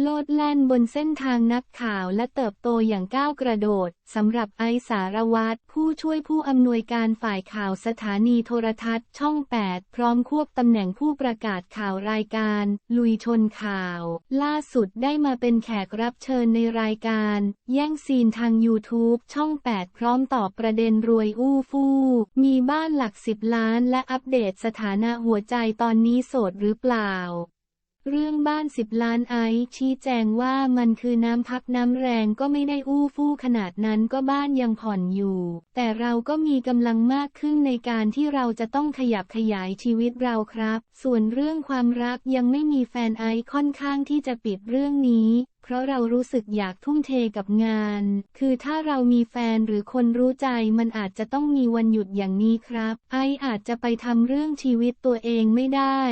โลดแล่นบนเส้นทางนักข่าวและเติบโตอย่างก้าวกระโดด สำหรับไอสารวัตรผู้ช่วยผู้อำนวยการฝ่ายข่าวสถานีโทรทัศน์ช่อง 8 พร้อมควบตำแหน่งผู้ประกาศข่าวรายการ ลุยชนข่าว ล่าสุดได้มาเป็นแขกรับเชิญในรายการ แย่งซีนทาง YouTube ช่อง 8 พร้อมตอบประเด็นรวยอู้ฟู่มีบ้านหลักสิบล้านและอัปเดตสถานะหัวใจตอนนี้โสดหรือเปล่า เรื่องบ้านสิบล้านไอซ์ชี้แจงว่ามันคือน้ำพักน้ำแรงก็ไม่ได้อู้ฟู่ขนาดนั้นก็บ้านยังผ่อนอยู่ แต่เราก็มีกำลังมากขึ้นในการที่เราจะต้องขยับขยายชีวิตเราครับ ส่วนเรื่องความรักยังไม่มีแฟนไอซ์ค่อนข้างที่จะปิดเรื่องนี้ เพราะเรารู้สึกอยากทุ่มเทกับงาน คือถ้าเรามีแฟนหรือคนรู้ใจมันอาจจะต้องมีวันหยุดอย่างนี้ครับ ไออาจจะไปทำเรื่องชีวิตตัวเองไม่ได้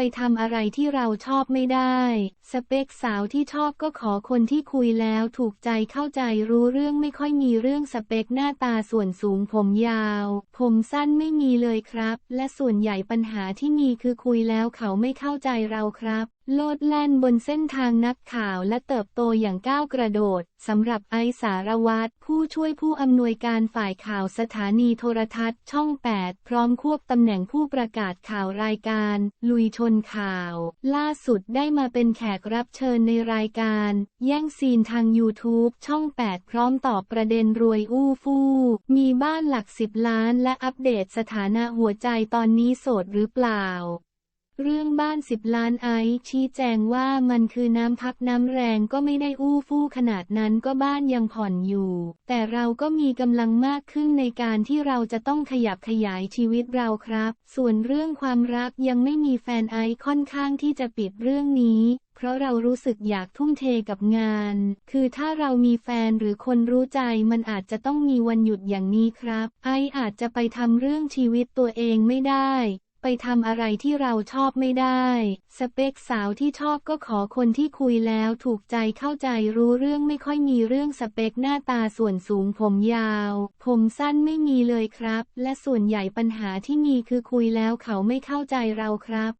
ไปทำอะไรที่เราชอบไม่ได้ สเปคสาวที่ชอบก็ขอคนที่คุยแล้วถูกใจเข้าใจรู้เรื่องไม่ค่อยมีเรื่องสเปคหน้าตาส่วนสูงผมยาว ผมสั้นไม่มีเลยครับ และส่วนใหญ่ปัญหาที่มีคือคุยแล้วเขาไม่เข้าใจเราครับ โลดแล่นบนเส้นทางนักข่าวและเติบโตอย่างก้าวกระโดด สำหรับไอสารวัตรผู้ช่วยผู้อำนวยการฝ่ายข่าวสถานีโทรทัศน์ช่อง 8 พร้อมควบตำแหน่งผู้ประกาศข่าวรายการ ลุยชนข่าว ล่าสุดได้มาเป็นแขกรับเชิญในรายการ แย่งซีนทาง YouTube ช่อง 8 พร้อมตอบประเด็นรวยอู้ฟู่มีบ้านหลักสิบล้านและอัปเดตสถานะหัวใจตอนนี้โสดหรือเปล่า เรื่องบ้านสิบล้านไอชี้แจงว่ามันคือน้ำพักน้ำแรงก็ไม่ได้อู้ฟู่ขนาดนั้นก็บ้านยังผ่อนอยู่ แต่เราก็มีกำลังมากขึ้นในการที่เราจะต้องขยับขยายชีวิตเราครับ ส่วนเรื่องความรักยังไม่มีแฟนไอค่อนข้างที่จะปิดเรื่องนี้เพราะเรารู้สึกอยากทุ่มเทกับงาน คือถ้าเรามีแฟนหรือคนรู้ใจมันอาจจะต้องมีวันหยุดอย่างนี้ครับ ไออาจจะไปทำเรื่องชีวิตตัวเองไม่ได้ ไปทำอะไรที่เราชอบไม่ได้ สเปคสาวที่ชอบก็ขอคนที่คุยแล้วถูกใจเข้าใจรู้เรื่องไม่ค่อยมีเรื่องสเปคหน้าตาส่วนสูงผมยาว ผมสั้นไม่มีเลยครับ และส่วนใหญ่ปัญหาที่มีคือคุยแล้วเขาไม่เข้าใจเราครับ